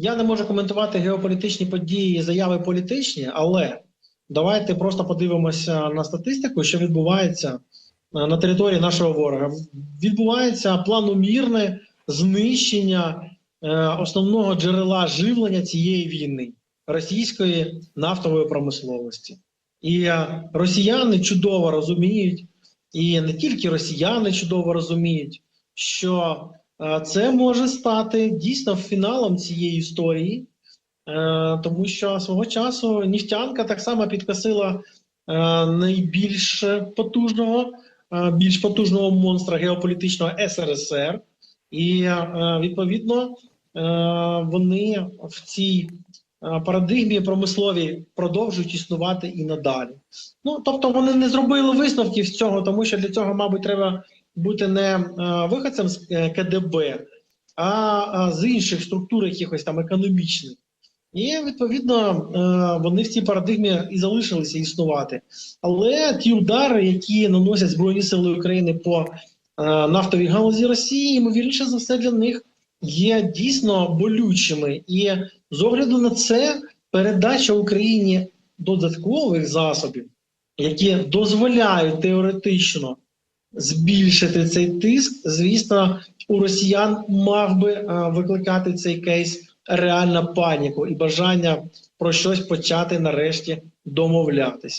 я не можу коментувати геополітичні події, заяви політичні, але давайте просто подивимося на статистику, що відбувається е, на території нашого ворога. Відбувається планомірне знищення е, основного джерела живлення цієї війни російської нафтової промисловості. І е, росіяни чудово розуміють, і не тільки росіяни чудово розуміють, що це може стати дійсно фіналом цієї історії, е, тому що свого часу нефтянка так само підкосила е, найбільш потужного, е, більш потужного монстра геополітичного СРСР, і е, відповідно е, вони в цій е, парадигмі промисловій продовжують існувати і надалі. Ну тобто вони не зробили висновків з цього, тому що для цього, мабуть, треба бути не е, виходцем з е, КДБ, а, з інших структур, якихось там економічних. І відповідно е, вони в цій парадигмі і залишилися існувати. Але ті удари, які наносять Збройні Сили України по нафтовій галузі Росії, ймовірніше за все для них є дійсно болючими. І з огляду на це передача Україні додаткових засобів, які дозволяють теоретично збільшити цей тиск, звісно, у росіян мав би е, викликати цей кейс реальна паніку і бажання про щось почати нарешті домовлятися.